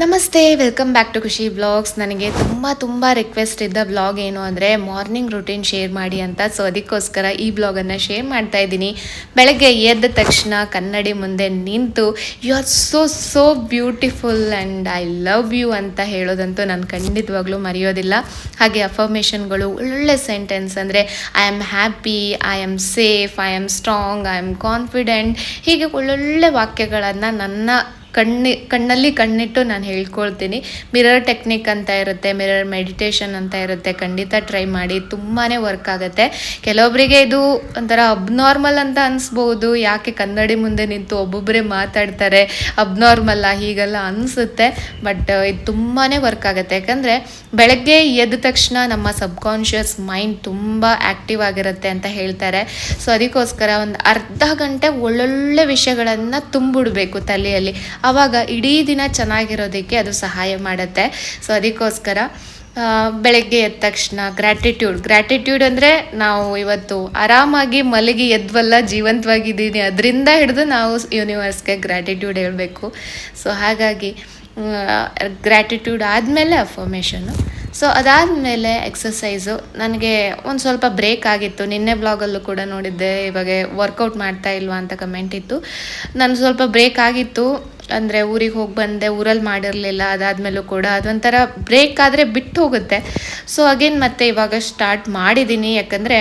ನಮಸ್ತೆ welcome back to Khushi blogs ನನಗೆ ತುಂಬ ತುಂಬ ರಿಕ್ವೆಸ್ಟ್ ಇದ್ದ ಬ್ಲಾಗ್ ಏನು ಅಂದರೆ ಮಾರ್ನಿಂಗ್ ರುಟೀನ್ ಶೇರ್ ಮಾಡಿ ಅಂತ. ಸೊ ಅದಕ್ಕೋಸ್ಕರ ಈ ಬ್ಲಾಗನ್ನು ಶೇರ್ ಮಾಡ್ತಾ ಇದ್ದೀನಿ. ಬೆಳಗ್ಗೆ ಎದ್ದ ತಕ್ಷಣ ಕನ್ನಡಿ ಮುಂದೆ ನಿಂತು you are so so beautiful and I love you ಅಂತ ಹೇಳೋದಂತೂ ನಾನು ಖಂಡಿತವಾಗ್ಲೂ ಮರೆಯೋದಿಲ್ಲ. ಹಾಗೆ ಅಫರ್ಮೇಷನ್ಗಳು ಒಳ್ಳೆ ಸೆಂಟೆನ್ಸ್ ಅಂದರೆ I am happy I am safe I am strong I am confident ಹೀಗೆ ಒಳ್ಳೊಳ್ಳೆ ವಾಕ್ಯಗಳನ್ನು ನನ್ನ ಕಣ್ಣಿ, ಕಣ್ಣಲ್ಲಿ ಕಣ್ಣಿಟ್ಟು ನಾನು ಹೇಳ್ಕೊಳ್ತೀನಿ. ಮಿರರ್ ಟೆಕ್ನಿಕ್ ಅಂತ ಇರುತ್ತೆ ಮಿರರ್ ಮೆಡಿಟೇಷನ್ ಅಂತ ಇರುತ್ತೆ, ಖಂಡಿತ ಟ್ರೈ ಮಾಡಿ ತುಂಬಾ ವರ್ಕ್ ಆಗುತ್ತೆ. ಕೆಲವೊಬ್ಬರಿಗೆ ಇದು ಒಂಥರ ಅಬ್ನಾರ್ಮಲ್ ಅಂತ ಅನಿಸ್ಬೋದು. ಯಾಕೆ ಕನ್ನಡಿ ಮುಂದೆ ನಿಂತು ಒಬ್ಬೊಬ್ಬರೇ ಮಾತಾಡ್ತಾರೆ ಅಬ್ನಾರ್ಮಲ್ಲ ಹೀಗೆಲ್ಲ ಅನಿಸುತ್ತೆ. ಬಟ್ ಇದು ತುಂಬಾ ವರ್ಕ್ ಆಗುತ್ತೆ. ಯಾಕಂದರೆ ಬೆಳಗ್ಗೆ ಎದ್ದ ತಕ್ಷಣ ನಮ್ಮ ಸಬ್ಕಾನ್ಷಿಯಸ್ ಮೈಂಡ್ ತುಂಬ ಆ್ಯಕ್ಟಿವ್ ಆಗಿರುತ್ತೆ ಅಂತ ಹೇಳ್ತಾರೆ. ಸೊ ಅದಕ್ಕೋಸ್ಕರ ಒಂದು ಅರ್ಧ ಗಂಟೆ ಒಳ್ಳೊಳ್ಳೆ ವಿಷಯಗಳನ್ನು ತುಂಬಿಡಬೇಕು ತಲೆಯಲ್ಲಿ. ಆವಾಗ ಇಡೀ ದಿನ ಚೆನ್ನಾಗಿರೋದಕ್ಕೆ ಅದು ಸಹಾಯ ಮಾಡುತ್ತೆ. ಸೊ ಅದಕ್ಕೋಸ್ಕರ ಬೆಳಗ್ಗೆ ಎದ್ದ ತಕ್ಷಣ ಗ್ರ್ಯಾಟಿಟ್ಯೂಡ್ ಗ್ರ್ಯಾಟಿಟ್ಯೂಡ್ ಅಂದರೆ ನಾವು ಇವತ್ತು ಆರಾಮಾಗಿ ಮಲಗಿ ಎದ್ವಲ್ಲ, ಜೀವಂತವಾಗಿದ್ದೀನಿ. ಅದರಿಂದ ಹಿಡಿದು ನಾವು ಯೂನಿವರ್ಸ್ಗೆ ಗ್ರ್ಯಾಟಿಟ್ಯೂಡ್ ಹೇಳಬೇಕು. ಸೊ ಹಾಗಾಗಿ ಗ್ರ್ಯಾಟಿಟ್ಯೂಡ್ ಆದಮೇಲೆ ಅಫರ್ಮೇಷನ್ನು ಸೊ ಅದಾದಮೇಲೆ ಎಕ್ಸಸೈಸು ನನಗೆ ಒಂದು ಸ್ವಲ್ಪ ಬ್ರೇಕ್ ಆಗಿತ್ತು. ನಿನ್ನೆ ಬ್ಲಾಗಲ್ಲೂ ಕೂಡ ನೋಡಿದ್ದೆ. ಇವಾಗ ವರ್ಕೌಟ್ ಮಾಡ್ತಾ ಇಲ್ವಾ ಅಂತ ಕಮೆಂಟ್ ಇತ್ತು. ನಾನು ಸ್ವಲ್ಪ ಬ್ರೇಕ್ ಆಗಿತ್ತು. ಅಂದರೆ ಊರಿಗೆ ಹೋಗಿ ಬಂದೆ, ಊರಲ್ಲಿ ಮಾಡಿರಲಿಲ್ಲ, ಅದಾದಮೇಲೂ ಕೂಡ ಅದೊಂಥರ ಬ್ರೇಕ್ ಆದರೆ ಬಿಟ್ಟು ಹೋಗುತ್ತೆ. ಸೊ ಅಗೇನ್ ಮತ್ತೆ ಇವಾಗ ಸ್ಟಾರ್ಟ್ ಮಾಡಿದ್ದೀನಿ ಯಾಕಂದರೆ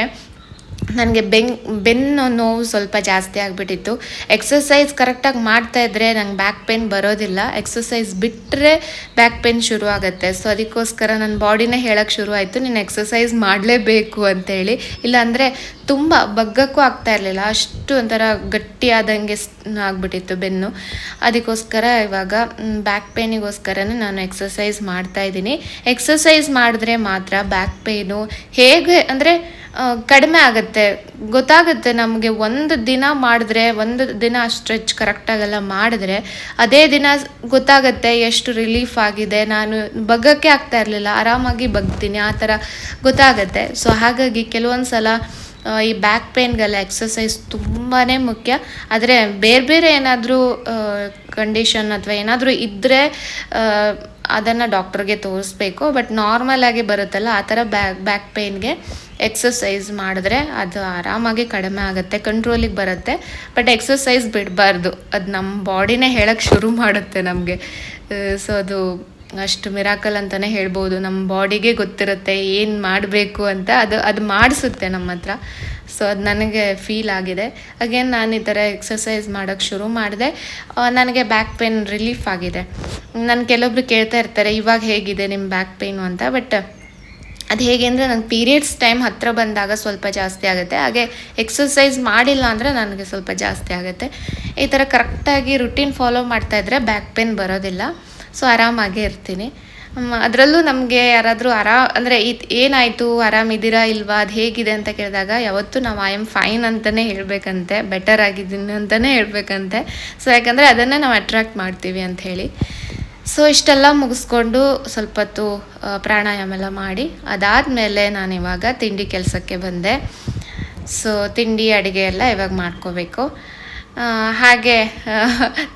ನನಗೆ ಬೆನ್ ಬೆನ್ನು ನೋವು ಸ್ವಲ್ಪ ಜಾಸ್ತಿ ಆಗಿಬಿಟ್ಟಿತ್ತು. ಎಕ್ಸಸೈಸ್ ಕರೆಕ್ಟಾಗಿ ಮಾಡ್ತಾ ಇದ್ದರೆ ನಂಗೆ ಬ್ಯಾಕ್ ಪೇನ್ ಬರೋದಿಲ್ಲ. ಎಕ್ಸಸೈಸ್ ಬಿಟ್ಟರೆ ಬ್ಯಾಕ್ ಪೇನ್ ಶುರು ಆಗುತ್ತೆ. ಸೊ ಅದಕ್ಕೋಸ್ಕರ ನನ್ನ ಬಾಡಿನೇ ಹೇಳೋಕ್ಕೆ ಶುರು ಆಯಿತು. ನೀನು ಎಕ್ಸಸೈಸ್ ಮಾಡಲೇಬೇಕು ಅಂತೇಳಿ. ಇಲ್ಲಾಂದರೆ ತುಂಬ ಬಗ್ಗಕ್ಕೂ ಆಗ್ತಾ ಇರಲಿಲ್ಲ. ಅಷ್ಟು ಒಂಥರ ಗಟ್ಟಿಯಾದಂಗೆ ಆಗ್ಬಿಟ್ಟಿತ್ತು ಬೆನ್ನು. ಅದಕ್ಕೋಸ್ಕರ ಇವಾಗ ಬ್ಯಾಕ್ ಪೇನಿಗೋಸ್ಕರನೇ ನಾನು ಎಕ್ಸಸೈಸ್ ಮಾಡ್ತಾ ಇದ್ದೀನಿ. ಎಕ್ಸಸೈಸ್ ಮಾಡಿದ್ರೆ ಮಾತ್ರ ಬ್ಯಾಕ್ ಪೇನು ಹೇಗೆ, ಅಂದರೆ ಕಡಿಮೆ ಆಗುತ್ತೆ. ಗೊತ್ತಾಗುತ್ತೆ ನಮಗೆ ಒಂದು ದಿನ ಮಾಡಿದ್ರೆ, ಒಂದು ದಿನ ಸ್ಟ್ರೆಚ್ ಕರೆಕ್ಟಾಗೆಲ್ಲ ಮಾಡಿದ್ರೆ, ಅದೇ ದಿನ ಗೊತ್ತಾಗುತ್ತೆ ಎಷ್ಟು ರಿಲೀಫ್ ಆಗಿದೆ. ನಾನು ಬಗ್ಗಕ್ಕೆ ಆಗ್ತಾ ಇರಲಿಲ್ಲ, ಆರಾಮಾಗಿ ಬಗ್ತೀನಿ, ಆ ಥರ ಗೊತ್ತಾಗುತ್ತೆ. ಸೊ ಹಾಗಾಗಿ ಕೆಲವೊಂದು ಸಲ ಈ ಬ್ಯಾಕ್ ಪೇನ್ಗೆಲ್ಲ ಎಕ್ಸಸೈಸ್ ತುಂಬಾ ಮುಖ್ಯ. ಆದರೆ ಬೇರೆ ಬೇರೆ ಏನಾದರೂ ಕಂಡೀಷನ್ ಅಥವಾ ಏನಾದರೂ ಇದ್ದರೆ ಅದನ್ನು ಡಾಕ್ಟ್ರಿಗೆ ತೋರಿಸ್ಬೇಕು. ಬಟ್ ನಾರ್ಮಲ್ ಆಗಿ ಬರುತ್ತಲ್ಲ, ಆ ಥರ ಬ್ಯಾಕ್ ಬ್ಯಾಕ್ ಪೇನ್ಗೆ ಎಕ್ಸಸೈಸ್ ಮಾಡಿದ್ರೆ ಅದು ಆರಾಮಾಗಿ ಕಡಿಮೆ ಆಗುತ್ತೆ ಕಂಟ್ರೋಲಿಗೆ ಬರುತ್ತೆ. ಬಟ್ ಎಕ್ಸಸೈಸ್ ಬಿಡಬಾರ್ದು. ಅದು ನಮ್ಮ ಬಾಡಿನೇ ಹೇಳಕ್ಕೆ ಶುರು ಮಾಡುತ್ತೆ ನಮಗೆ. ಸೊ ಅದು ಅಷ್ಟು ಮಿರಾಕಲ್ ಅಂತಲೇ ಹೇಳ್ಬೋದು. ನಮ್ಮ ಬಾಡಿಗೆ ಗೊತ್ತಿರುತ್ತೆ ಏನು ಮಾಡಬೇಕು ಅಂತ ಅದು ಅದು ಮಾಡಿಸುತ್ತೆ ನಮ್ಮ ಹತ್ರ. ಸೊ ಅದು ನನಗೆ ಫೀಲ್ ಆಗಿದೆ. ಅಗೇನ್ ನಾನು ಈ ಥರ ಎಕ್ಸಸೈಸ್ ಮಾಡೋಕ್ಕೆ ಶುರು ಮಾಡಿದೆ. ನನಗೆ ಬ್ಯಾಕ್ ಪೇನ್ ರಿಲೀಫ್ ಆಗಿದೆ. ನಾನು ಕೆಲವೊಬ್ರು ಕೇಳ್ತಾ ಇರ್ತಾರೆ, ಇವಾಗ ಹೇಗಿದೆ ನಿಮ್ಮ ಬ್ಯಾಕ್ ಪೇನು ಅಂತ. ಬಟ್ ಅದು ಹೇಗೆ ಅಂದರೆ ನನ್ನ ಪೀರಿಯಡ್ಸ್ ಟೈಮ್ ಹತ್ತಿರ ಬಂದಾಗ ಸ್ವಲ್ಪ ಜಾಸ್ತಿ ಆಗುತ್ತೆ. ಹಾಗೆ ಎಕ್ಸಸೈಸ್ ಮಾಡಿಲ್ಲ ಅಂದರೆ ನನಗೆ ಸ್ವಲ್ಪ ಜಾಸ್ತಿ ಆಗುತ್ತೆ. ಈ ಥರ ಕರೆಕ್ಟಾಗಿ ರುಟೀನ್ ಫಾಲೋ ಮಾಡ್ತಾ ಇದ್ದರೆ ಬ್ಯಾಕ್ ಪೇನ್ ಬರೋದಿಲ್ಲ. ಸೊ ಆರಾಮಾಗೇ ಇರ್ತೀನಿ. ಅದರಲ್ಲೂ ನಮಗೆ ಯಾರಾದರೂ ಆರಾಮ್ ಅಂದರೆ ಇದು ಏನಾಯಿತು ಆರಾಮಿದ್ದೀರಾ ಇಲ್ವಾ, ಅದು ಹೇಗಿದೆ ಅಂತ ಕೇಳಿದಾಗ ಯಾವತ್ತೂ ನಾವು ಐ ಆಮ್ ಫೈನ್ ಅಂತಲೇ ಹೇಳಬೇಕಂತೆ ಬೆಟರ್ ಆಗಿದ್ದೀನಿ ಅಂತಲೇ ಹೇಳಬೇಕಂತೆ. ಸೊ ಯಾಕಂದರೆ ಅದನ್ನೇ ನಾವು ಅಟ್ರಾಕ್ಟ್ ಮಾಡ್ತೀವಿ ಅಂತ ಹೇಳಿ. ಸೊ ಇಷ್ಟೆಲ್ಲ ಮುಗಿಸ್ಕೊಂಡು ಸ್ವಲ್ಪ ಹೊತ್ತು ಪ್ರಾಣಾಯಾಮ ಎಲ್ಲ ಮಾಡಿ, ಅದಾದಮೇಲೆ ನಾನು ಇವಾಗ ತಿಂಡಿ ಕೆಲಸಕ್ಕೆ ಬಂದೆ. ಸೊ ತಿಂಡಿ, ಅಡುಗೆ ಎಲ್ಲ ಇವಾಗ ಮಾಡ್ಕೋಬೇಕು. ಹಾಗೆ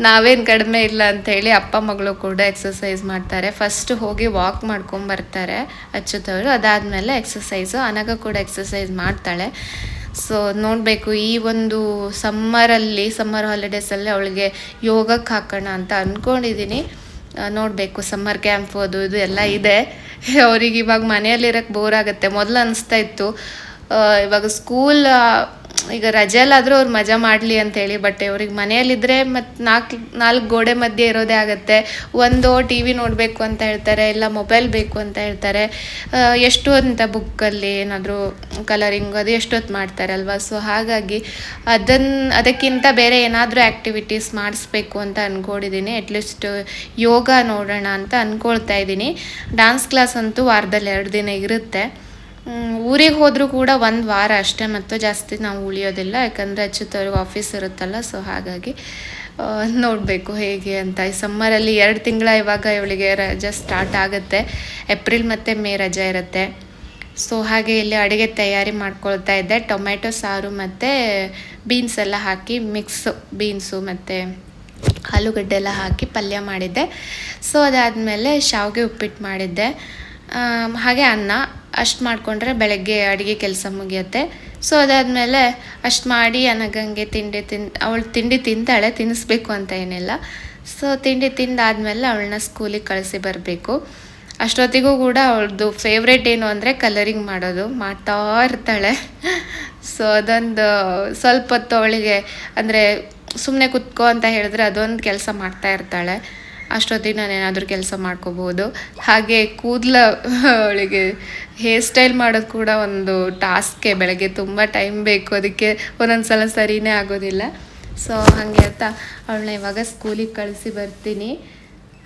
ನಾವೇನು ಕಡಿಮೆ ಇಲ್ಲ ಅಂಥೇಳಿ ಅಪ್ಪ, ಮಗಳು ಕೂಡ ಎಕ್ಸಸೈಸ್ ಮಾಡ್ತಾರೆ. ಫಸ್ಟ್ ಹೋಗಿ ವಾಕ್ ಮಾಡ್ಕೊಂಬರ್ತಾರೆ ಅಚ್ಚುತವರು. ಅದಾದಮೇಲೆ ಎಕ್ಸಸೈಸು ಅನಗ ಕೂಡ ಎಕ್ಸಸೈಸ್ ಮಾಡ್ತಾಳೆ. ಸೊ ನೋಡಬೇಕು, ಈ ಒಂದು ಸಮ್ಮರಲ್ಲಿ ಸಮ್ಮರ್ ಹಾಲಿಡೇಸಲ್ಲಿ ಅವಳಿಗೆ ಯೋಗಕ್ಕೆ ಹಾಕೋಣ ಅಂತ ಅಂದ್ಕೊಂಡಿದ್ದೀನಿ ನೋಡಬೇಕು ಸಮ್ಮರ್ ಕ್ಯಾಂಪ್ ಅದು ಇದು ಎಲ್ಲ ಇದೆ. ಅವ್ರಿಗೆ ಇವಾಗ ಮನೆಯಲ್ಲಿರೋಕ್ಕೆ ಬೋರ್ ಆಗುತ್ತೆ. ಮೊದಲು ಅನಿಸ್ತಾ ಇತ್ತು ಇವಾಗ ಸ್ಕೂಲ್ ಈಗ ರಜೆಯಲ್ಲಾದರೂ ಅವ್ರು ಮಜಾ ಮಾಡಲಿ ಅಂತೇಳಿ ಬಟ್ ಇವ್ರಿಗೆ ಮನೆಯಲ್ಲಿದ್ದರೆ ಮತ್ತು ನಾಲ್ಕು ನಾಲ್ಕು ಗೋಡೆ ಮಧ್ಯೆ ಇರೋದೇ ಆಗುತ್ತೆ. ಒಂದು ಟಿ ವಿ ನೋಡಬೇಕು ಅಂತ ಹೇಳ್ತಾರೆ, ಇಲ್ಲ ಮೊಬೈಲ್ ಬೇಕು ಅಂತ ಹೇಳ್ತಾರೆ. ಎಷ್ಟು ಅಂತ ಬುಕ್ಕಲ್ಲಿ ಏನಾದರೂ ಕಲರಿಂಗ್ ಅದು ಎಷ್ಟೊತ್ತು ಮಾಡ್ತಾರೆ ಅಲ್ವಾ? ಸೊ ಹಾಗಾಗಿ ಅದನ್ನು ಅದಕ್ಕಿಂತ ಬೇರೆ ಏನಾದರೂ ಆ್ಯಕ್ಟಿವಿಟೀಸ್ ಮಾಡಿಸ್ಬೇಕು ಅಂತ ಅಂದ್ಕೊಂಡಿದ್ದೀನಿ ಅಟ್ಲೀಸ್ಟ್ ಯೋಗ ನೋಡೋಣ ಅಂತ ಅಂದ್ಕೊಳ್ತಾ ಇದ್ದೀನಿ ಡ್ಯಾನ್ಸ್ ಕ್ಲಾಸ್ ಅಂತೂ ವಾರದಲ್ಲಿ ಎರಡು ದಿನ ಇರುತ್ತೆ. ಊರಿಗೆ ಹೋದರೂ ಕೂಡ ಒಂದು ವಾರ ಅಷ್ಟೇ ಮತ್ತು ಜಾಸ್ತಿ ನಾವು ಉಳಿಯೋದಿಲ್ಲ, ಯಾಕಂದರೆ ಅಚ್ಚುತ್ತವ್ರಿಗೆ ಆಫೀಸ್ ಇರುತ್ತಲ್ಲ ಸೊ ಹಾಗಾಗಿ ನೋಡಬೇಕು ಹೇಗೆ ಅಂತ. ಈ ಸಮ್ಮರಲ್ಲಿ ಎರಡು ತಿಂಗಳ ಇವಾಗ ಇವಳಿಗೆ ರಜೆ ಸ್ಟಾರ್ಟ್ ಆಗುತ್ತೆ. ಏಪ್ರಿಲ್ ಮತ್ತು ಮೇ ರಜೆ ಇರುತ್ತೆ. ಸೊ ಹಾಗೆ ಇಲ್ಲಿ ಅಡುಗೆ ತಯಾರಿ ಮಾಡ್ಕೊಳ್ತಾ ಇದ್ದೆ. ಟೊಮೆಟೊ ಸಾರು ಮತ್ತು ಬೀನ್ಸ್ ಎಲ್ಲ ಹಾಕಿ ಮಿಕ್ಸ್ ಬೀನ್ಸು ಮತ್ತು ಆಲೂಗಡ್ಡೆ ಎಲ್ಲ ಹಾಕಿ ಪಲ್ಯ ಮಾಡಿದ್ದೆ. ಸೊ ಅದಾದಮೇಲೆ ಶಾವಿಗೆ ಉಪ್ಪಿಟ್ಟು ಮಾಡಿದ್ದೆ. ಹಾಗೆ ಅನ್ನ ಅಷ್ಟು ಮಾಡಿಕೊಂಡ್ರೆ ಬೆಳಗ್ಗೆ ಅಡುಗೆ ಕೆಲಸ ಮುಗಿಯುತ್ತೆ. ಸೊ ಅದಾದಮೇಲೆ ಅಷ್ಟು ಮಾಡಿ ಅನಗಂಗೆ ತಿಂಡಿ ತಿನ್, ಅವಳು ತಿಂಡಿ ತಿಂತಾಳೆ, ತಿನ್ನಿಸ್ಬೇಕು ಅಂತ ಏನಿಲ್ಲ. ಸೊ ತಿಂಡಿ ತಿಂದಾದಮೇಲೆ ಅವಳನ್ನ ಸ್ಕೂಲಿಗೆ ಕಳಿಸಿ ಬರಬೇಕು. ಅಷ್ಟೊತ್ತಿಗೂ ಕೂಡ ಅವಳದು ಫೇವ್ರೇಟ್ ಏನು ಅಂದರೆ ಕಲರಿಂಗ್ ಮಾಡೋದು. ಮಾಡ್ತಾ ಇರ್ತಾಳೆ. ಸೊ ಅದೊಂದು ಸ್ವಲ್ಪ ಹೊತ್ತು ಅವಳಿಗೆ ಅಂದರೆ ಸುಮ್ಮನೆ ಕುತ್ಕೋ ಅಂತ ಹೇಳಿದ್ರೆ ಅದೊಂದು ಕೆಲಸ ಮಾಡ್ತಾ ಇರ್ತಾಳೆ. ಅಷ್ಟೊತ್ತಿಗೆ ನಾನು ಏನಾದರೂ ಕೆಲಸ ಮಾಡ್ಕೋಬೋದು. ಹಾಗೆ ಕೂದಲ ಅವಳಿಗೆ ಹೇರ್ ಸ್ಟೈಲ್ ಮಾಡೋದು ಕೂಡ ಒಂದು ಟಾಸ್ಕೆ ಬೆಳಗ್ಗೆ ತುಂಬ ಟೈಮ್ ಬೇಕು. ಅದಕ್ಕೆ ಒಂದೊಂದು ಸಲ ಸರಿನೇ ಆಗೋದಿಲ್ಲ. ಸೊ ಹಾಗೆ ಅಂತ ಅವಳನ್ನ ಇವಾಗ ಸ್ಕೂಲಿಗೆ ಕಳಿಸಿ ಬರ್ತೀನಿ.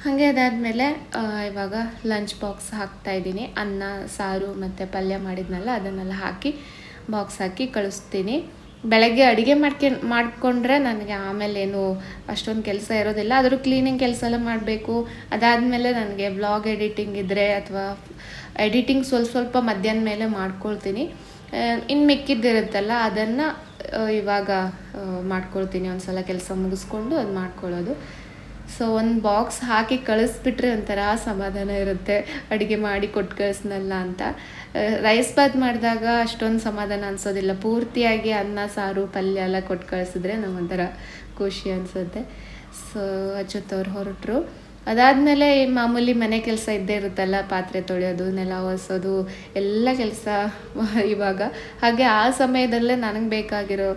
ಹಾಗೆ ಅದಾದಮೇಲೆ ಇವಾಗ ಲಂಚ್ ಬಾಕ್ಸ್ ಹಾಕ್ತಾ ಇದ್ದೀನಿ. ಅನ್ನ, ಸಾರು ಮತ್ತು ಪಲ್ಯ ಮಾಡಿದ್ನಲ್ಲ, ಅದನ್ನೆಲ್ಲ ಹಾಕಿ ಬಾಕ್ಸ್ ಹಾಕಿ ಕಳಿಸ್ತೀನಿ. ಬೆಳಗ್ಗೆ ಅಡುಗೆ ಮಾಡ್ಕೆ, ಮಾಡಿಕೊಂಡ್ರೆ ನನಗೆ ಆಮೇಲೆ ಏನು ಅಷ್ಟೊಂದು ಕೆಲಸ ಇರೋದಿಲ್ಲ. ಆದರೂ ಕ್ಲೀನಿಂಗ್ ಕೆಲಸ ಎಲ್ಲ ಮಾಡಬೇಕು. ಅದಾದಮೇಲೆ ನನಗೆ ಬ್ಲಾಗ್ ಎಡಿಟಿಂಗ್ ಇದ್ದರೆ ಅಥವಾ ಎಡಿಟಿಂಗ್ ಸ್ವಲ್ಪ ಸ್ವಲ್ಪ ಮಧ್ಯಾಹ್ನ ಮೇಲೆ ಮಾಡ್ಕೊಳ್ತೀನಿ. ಇನ್ನು ಮಿಕ್ಕಿದ್ದಿರುತ್ತಲ್ಲ, ಅದನ್ನು ಇವಾಗ ಮಾಡ್ಕೊಳ್ತೀನಿ. ಒಂದು ಸಲ ಕೆಲಸ ಮುಗಿಸ್ಕೊಂಡು ಅದು ಮಾಡ್ಕೊಳ್ಳೋದು. ಸೊ ಒಂದು ಬಾಕ್ಸ್ ಹಾಕಿ ಕಳಿಸ್ಬಿಟ್ರೆ ಒಂಥರ ಸಮಾಧಾನ ಇರುತ್ತೆ. ಅಡುಗೆ ಮಾಡಿ ಕೊಟ್ಟು ಕಳಿಸ್ನಲ್ಲ ಅಂತ. ರೈಸ್ ಬಾತ್ ಮಾಡಿದಾಗ ಅಷ್ಟೊಂದು ಸಮಾಧಾನ ಅನ್ಸೋದಿಲ್ಲ. ಪೂರ್ತಿಯಾಗಿ ಅನ್ನ, ಸಾರು, ಪಲ್ಯ ಎಲ್ಲ ಕೊಟ್ಟು ಕಳಿಸಿದ್ರೆ ನಮಗೊಂಥರ ಖುಷಿ ಅನಿಸುತ್ತೆ. ಸೊ ಅಚ್ಚುತ್ತವ್ರು ಹೊರಟರು. ಅದಾದಮೇಲೆ ಮಾಮೂಲಿ ಮನೆ ಕೆಲಸ ಇದ್ದೇ ಇರುತ್ತಲ್ಲ, ಪಾತ್ರೆ ತೊಳೆಯೋದು, ನೆಲ ಒರೆಸೋದು, ಎಲ್ಲ ಕೆಲಸ ಇವಾಗ. ಹಾಗೆ ಆ ಸಮಯದಲ್ಲೇ ನನಗೆ ಬೇಕಾಗಿರೋ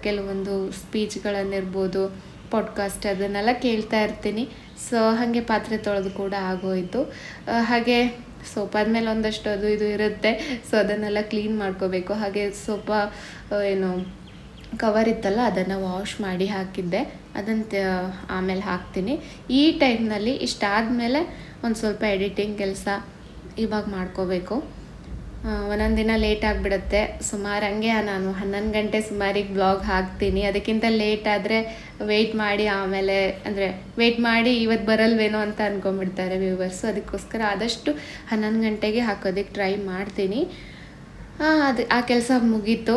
ಕೆಲವೊಂದು ಸ್ಪೀಚ್ಗಳನ್ನಿರ್ಬೋದು ಪಾಡ್ಕಾಸ್ಟ್ ಅದನ್ನೆಲ್ಲ ಕೇಳ್ತಾ ಇರ್ತೀನಿ. ಸೊ ಹಾಗೆ ಪಾತ್ರೆ ತೊಳೆದು ಕೂಡ ಆಗೋಯಿತು. ಹಾಗೆ ಸೋಪಾದ ಮೇಲೆ ಒಂದಷ್ಟು ಅದು ಇದು ಇರುತ್ತೆ. ಸೊ ಅದನ್ನೆಲ್ಲ ಕ್ಲೀನ್ ಮಾಡ್ಕೋಬೇಕು. ಹಾಗೆ ಸೋಪ ಏನು ಕವರ್ ಇತ್ತಲ್ಲ, ಅದನ್ನು ವಾಶ್ ಮಾಡಿ ಹಾಕಿದ್ದೆ. ಅದನ್ನು ಆಮೇಲೆ ಹಾಕ್ತೀನಿ. ಈ ಟೈಮ್ನಲ್ಲಿ ಇಷ್ಟಾದಮೇಲೆ ಒಂದು ಸ್ವಲ್ಪ ಎಡಿಟಿಂಗ್ ಕೆಲಸ ಇವಾಗ ಮಾಡ್ಕೋಬೇಕು. ಒಂದೊಂದು ದಿನ ಲೇಟ್ ಆಗಿಬಿಡುತ್ತೆ. ಸುಮಾರು ಹಂಗೆ ನಾನು ಹನ್ನೊಂದು ಗಂಟೆ ಸುಮಾರಿಗೆ ಬ್ಲಾಗ್ ಹಾಕ್ತೀನಿ. ಅದಕ್ಕಿಂತ ಲೇಟ್ ಆದರೆ ವೆಯ್ಟ್ ಮಾಡಿ ಆಮೇಲೆ ಅಂದರೆ ವೆಯ್ಟ್ ಮಾಡಿ ಇವತ್ತು ಬರಲ್ವೇನೋ ಅಂತ ಅಂದ್ಕೊಂಬಿಡ್ತಾರೆ ವ್ಯೂವರ್ಸು ಅದಕ್ಕೋಸ್ಕರ ಆದಷ್ಟು ಹನ್ನೊಂದು ಗಂಟೆಗೆ ಹಾಕೋದಕ್ಕೆ ಟ್ರೈ ಮಾಡ್ತೀನಿ. ಅದು ಆ ಕೆಲಸ ಮುಗೀತು.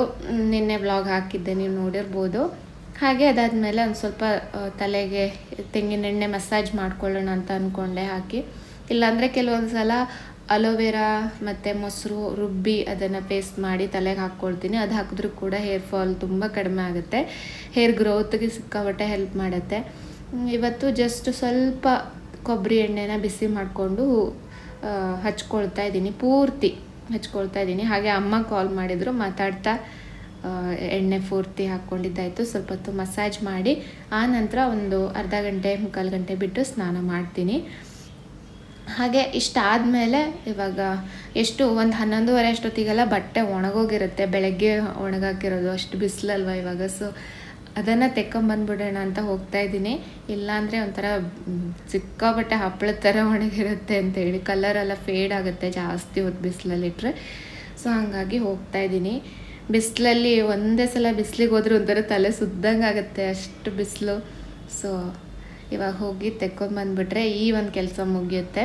ನಿನ್ನೆ ಬ್ಲಾಗ್ ಹಾಕಿದ್ದೆ, ನೀವು ನೋಡಿರ್ಬೋದು. ಹಾಗೆ ಅದಾದಮೇಲೆ ಒಂದು ಸ್ವಲ್ಪ ತಲೆಗೆ ತೆಂಗಿನೆಣ್ಣೆ ಮಸಾಜ್ ಮಾಡ್ಕೊಳ್ಳೋಣ ಅಂತ ಅಂದ್ಕೊಂಡೆ ಹಾಕಿ. ಇಲ್ಲಾಂದರೆ ಕೆಲವೊಂದು ಸಲ ಅಲೋವೆರಾ ಮತ್ತು ಮೊಸರು, ರುಬ್ಬಿ ಅದನ್ನು ಪೇಸ್ಟ್ ಮಾಡಿ ತಲೆಗೆ ಹಾಕ್ಕೊಳ್ತೀನಿ ಅದು ಹಾಕಿದ್ರೂ ಕೂಡ ಹೇರ್ ಫಾಲ್ ತುಂಬ ಕಡಿಮೆ ಆಗುತ್ತೆ. ಹೇರ್ ಗ್ರೋತ್ಗೆ ಸಿಕ್ಕಾಪಟ್ಟೆ ಹೆಲ್ಪ್ ಮಾಡುತ್ತೆ. ಇವತ್ತು ಜಸ್ಟ್ ಸ್ವಲ್ಪ ಕೊಬ್ಬರಿ ಎಣ್ಣೆನ ಬಿಸಿ ಮಾಡಿಕೊಂಡು ಹಚ್ಕೊಳ್ತಾ ಇದ್ದೀನಿ. ಪೂರ್ತಿ ಹಚ್ಕೊಳ್ತಾ ಇದ್ದೀನಿ. ಹಾಗೆ ಅಮ್ಮ ಕಾಲ್ ಮಾಡಿದರು, ಮಾತಾಡ್ತಾ ಎಣ್ಣೆ ಪೂರ್ತಿ ಹಾಕ್ಕೊಂಡಿದ್ದಾಯಿತು ಸ್ವಲ್ಪ ಹೊತ್ತು ಮಸಾಜ್ ಮಾಡಿ, ಆ ನಂತರ ಒಂದು ಅರ್ಧ ಗಂಟೆ, ಮುಕ್ಕಾಲು ಗಂಟೆ ಬಿಟ್ಟು ಸ್ನಾನ ಮಾಡ್ತೀನಿ. ಹಾಗೆ ಇಷ್ಟ ಆದಮೇಲೆ ಇವಾಗ ಎಷ್ಟು ಒಂದು ಹನ್ನೊಂದುವರೆ ಅಷ್ಟೊತ್ತಿಗೆಲ್ಲ ಬಟ್ಟೆ ಒಣಗೋಗಿರುತ್ತೆ, ಬೆಳಗ್ಗೆ ಒಣಗಾಕಿರೋದು ಅಷ್ಟು ಬಿಸಿಲಲ್ವ ಇವಾಗ. ಸೊ ಅದನ್ನು ತೆಕ್ಕೊಂಬಂದ್ಬಿಡೋಣ ಅಂತ ಹೋಗ್ತಾ ಇದ್ದೀನಿ. ಇಲ್ಲಾಂದರೆ ಒಂಥರ ಸಿಕ್ಕಾಬಟ್ಟೆ ಹಪ್ಪಳದ ಥರ ಒಣಗಿರುತ್ತೆ ಅಂತೇಳಿ. ಕಲರೆಲ್ಲ ಫೇಡ್ ಆಗುತ್ತೆ ಜಾಸ್ತಿ ಹೊತ್ತು ಬಿಸಿಲಲ್ಲಿಟ್ಟರೆ ಸೊ ಹಾಗಾಗಿ ಹೋಗ್ತಾ ಇದ್ದೀನಿ. ಬಿಸಿಲಲ್ಲಿ ಒಂದೇ ಸಲ ಬಿಸಿಲಿಗೆ ಹೋದ್ರೆ ಒಂಥರ ತಲೆ ಸುದ್ದಂಗೆ ಆಗುತ್ತೆ ಅಷ್ಟು ಬಿಸಿಲು. ಸೊ ಇವಾಗ ಹೋಗಿ ತೆಕ್ಕೊಂಬಂದ್ಬಿಟ್ರೆ ಈ ಒಂದು ಕೆಲಸ ಮುಗಿಯುತ್ತೆ.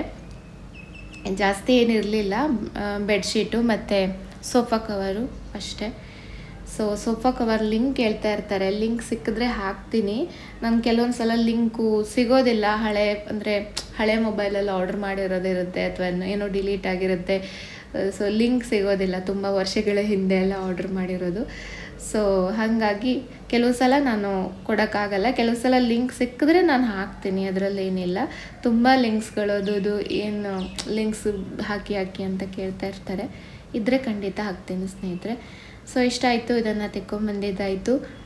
ಜಾಸ್ತಿ ಏನಿರಲಿಲ್ಲ ಬೆಡ್ಶೀಟು ಮತ್ತು ಸೋಫಾ ಕವರು ಅಷ್ಟೇ. ಸೊ ಸೋಫಾ ಕವರ್ ಲಿಂಕ್ ಹೇಳ್ತಾ ಇರ್ತಾರೆ. ಲಿಂಕ್ ಸಿಕ್ಕಿದ್ರೆ ಹಾಕ್ತೀನಿ. ನಾನು ಕೆಲವೊಂದು ಸಲ ಲಿಂಕು ಸಿಗೋದಿಲ್ಲ. ಹಳೆ, ಅಂದರೆ ಹಳೆ ಮೊಬೈಲಲ್ಲಿ ಆರ್ಡರ್ ಮಾಡಿರೋದಿರುತ್ತೆ ಅಥವಾ ಏನೋ ಡಿಲೀಟ್ ಆಗಿರುತ್ತೆ. ಸೊ ಲಿಂಕ್ ಸಿಗೋದಿಲ್ಲ. ತುಂಬ ವರ್ಷಗಳ ಹಿಂದೆ ಎಲ್ಲ ಆರ್ಡರ್ ಮಾಡಿರೋದು. ಸೊ ಹಾಗಾಗಿ ಕೆಲವು ಸಲ ನಾನು ಕೊಡೋಕ್ಕಾಗಲ್ಲ. ಕೆಲವು ಸಲ ಲಿಂಕ್ ಸಿಕ್ಕಿದ್ರೆ ನಾನು ಹಾಕ್ತೀನಿ. ಅದರಲ್ಲಿ ಏನಿಲ್ಲ. ತುಂಬ ಅದು ಏನು ಲಿಂಕ್ಸ್ ಹಾಕಿ ಹಾಕಿ ಅಂತ ಕೇಳ್ತಾ ಇರ್ತಾರೆ. ಇದ್ದರೆ ಖಂಡಿತ ಹಾಕ್ತೀನಿ ಸ್ನೇಹಿತರೆ. ಸೊ ಇಷ್ಟ ಆಯಿತು. ಇದನ್ನು ತೆಕ್ಕೊಂಬಂದಿದ್ದಾಯಿತು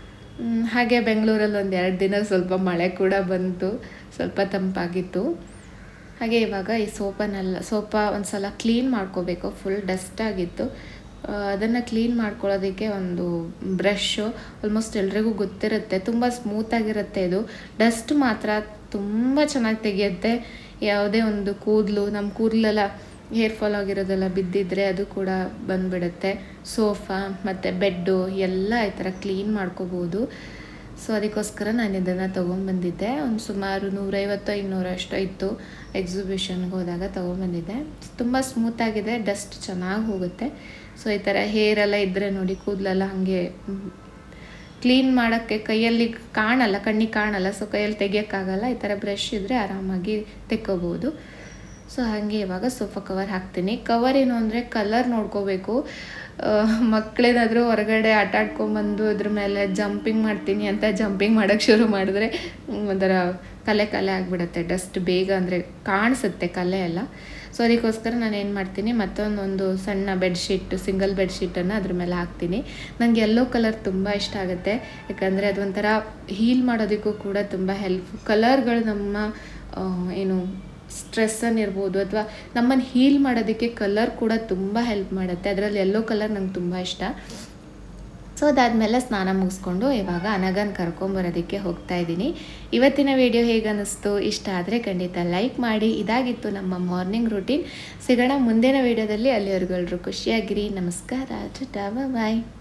ಹಾಗೆ ಬೆಂಗಳೂರಲ್ಲಿ ಒಂದು ಎರಡು ದಿನ ಸ್ವಲ್ಪ ಮಳೆ ಕೂಡ ಬಂತು. ಸ್ವಲ್ಪ ತಂಪಾಗಿತ್ತು. ಹಾಗೆ ಇವಾಗ ಈ ಸೋಪನ್ನೆಲ್ಲ ಸೋಪ ಒಂದು ಸಲ ಕ್ಲೀನ್ ಮಾಡ್ಕೋಬೇಕು. ಫುಲ್ ಡಸ್ಟ್ ಆಗಿತ್ತು. ಅದನ್ನು ಕ್ಲೀನ್ ಮಾಡ್ಕೊಳ್ಳೋದಕ್ಕೆ ಒಂದು ಬ್ರಷ್ಷು ಆಲ್ಮೋಸ್ಟ್ ಎಲ್ರಿಗೂ ಗೊತ್ತಿರುತ್ತೆ. ತುಂಬ ಸ್ಮೂತಾಗಿರುತ್ತೆ ಇದು. ಡಸ್ಟ್ ಮಾತ್ರ ತುಂಬ ಚೆನ್ನಾಗಿ ತೆಗೆಯುತ್ತೆ. ಯಾವುದೇ ಒಂದು ಕೂದಲು ನಮ್ಮ ಕೂದಲೆಲ್ಲ ಹೇರ್ ಫಾಲ್ ಆಗಿರೋದೆಲ್ಲ ಬಿದ್ದಿದ್ರೆ ಅದು ಕೂಡ ಬಂದ್ಬಿಡುತ್ತೆ. ಸೋಫಾ ಮತ್ತು ಬೆಡ್ಡು ಎಲ್ಲ ಈ ಥರ ಕ್ಲೀನ್ ಮಾಡ್ಕೋಬೋದು. ಸೊ ಅದಕ್ಕೋಸ್ಕರ ನಾನು ಇದನ್ನು ತೊಗೊಂಬಂದಿದ್ದೆ. ಒಂದು ಸುಮಾರು ನೂರೈವತ್ತು ಇನ್ನೂರು ಇತ್ತು ಎಕ್ಸಿಬಿಷನ್ಗೆ ಹೋದಾಗ ತೊಗೊಂಬಂದಿದ್ದೆ. ತುಂಬ ಸ್ಮೂತಾಗಿದೆ ಡಸ್ಟ್ ಚೆನ್ನಾಗಿ ಹೋಗುತ್ತೆ. ಸೊ ಈ ಥರ ಹೇರ್ ಎಲ್ಲ ಇದ್ದರೆ ನೋಡಿ ಕೂದಲೆಲ್ಲ ಹಾಗೆ ಕ್ಲೀನ್ ಮಾಡೋಕ್ಕೆ ಕೈಯಲ್ಲಿ ಕಾಣಲ್ಲ, ಕಣ್ಣಿಗೆ ಕಾಣಲ್ಲ ಸೊ ಕೈಯಲ್ಲಿ ತೆಗಿಯೋಕ್ಕಾಗಲ್ಲ. ಈ ಥರ ಬ್ರಷ್ ಇದ್ದರೆ ಆರಾಮಾಗಿ ತೆಕ್ಕೋಬೋದು. ಸೊ ಹಾಗೆ ಇವಾಗ ಸೋಫಾ ಕವರ್ ಹಾಕ್ತೀನಿ. ಕವರ್ ಏನು ಅಂದರೆ ಕಲರ್ ನೋಡ್ಕೋಬೇಕು. ಮಕ್ಕಳೇನಾದರೂ ಹೊರಗಡೆ ಆಟ ಆಡ್ಕೊಂಬಂದು ಅದ್ರ ಮೇಲೆ ಜಂಪಿಂಗ್ ಮಾಡ್ತೀನಿ ಅಂತ ಜಂಪಿಂಗ್ ಮಾಡೋಕ್ಕೆ ಶುರು ಮಾಡಿದ್ರೆ ಒಂಥರ ಕಲೆ ಕಲೆ ಆಗಿಬಿಡುತ್ತೆ. ಡಸ್ಟ್ ಬೇಗ ಅಂದರೆ ಕಾಣಿಸುತ್ತೆ ಕಲೆ ಎಲ್ಲ. ಸೊ ಅದಕ್ಕೋಸ್ಕರ ನಾನು ಏನು ಮಾಡ್ತೀನಿ, ಮತ್ತೊಂದೊಂದು ಸಣ್ಣ ಬೆಡ್ಶೀಟ್ ಸಿಂಗಲ್ ಬೆಡ್ಶೀಟನ್ನು ಅದ್ರ ಮೇಲೆ ಹಾಕ್ತೀನಿ. ನನಗೆ ಎಲ್ಲೋ ಕಲರ್ ತುಂಬ ಇಷ್ಟ ಆಗುತ್ತೆ. ಯಾಕಂದರೆ ಅದೊಂಥರ ಹೀಲ್ ಮಾಡೋದಕ್ಕೂ ಕೂಡ ತುಂಬ ಹೆಲ್ಪ್ ಕಲರ್ಗಳು ನಮ್ಮ ಏನು ಸ್ಟ್ರೆಸ್ಸನ್ನು ಇರ್ಬೋದು ಅಥವಾ ನಮ್ಮನ್ನು ಹೀಲ್ ಮಾಡೋದಕ್ಕೆ ಕಲರ್ ಕೂಡ ತುಂಬ ಹೆಲ್ಪ್ ಮಾಡುತ್ತೆ. ಅದರಲ್ಲಿ ಎಲ್ಲೋ ಕಲರ್ ನಂಗೆ ತುಂಬ ಇಷ್ಟ. ಸೊ ಅದಾದಮೇಲೆ ಸ್ನಾನ ಮುಗಿಸ್ಕೊಂಡು ಇವಾಗ ಅನಗನ್ ಕರ್ಕೊಂಬರೋದಕ್ಕೆ ಹೋಗ್ತಾ ಇದ್ದೀನಿ. ಇವತ್ತಿನ ವಿಡಿಯೋ ಹೇಗೆ ಅನ್ನಿಸ್ತು? ಇಷ್ಟ ಆದರೆ ಖಂಡಿತ ಲೈಕ್ ಮಾಡಿ. ಇದಾಗಿತ್ತು ನಮ್ಮ ಮಾರ್ನಿಂಗ್ ರೂಟೀನ್ ಸಿಗೋಣ ಮುಂದಿನ ವಿಡಿಯೋದಲ್ಲಿ ಅಲ್ಲಿವರೆಗೂ ಖುಷಿಯಾಗಿರಿ. ನಮಸ್ಕಾರ. ಟಾಟಾ ಬಾಯ್.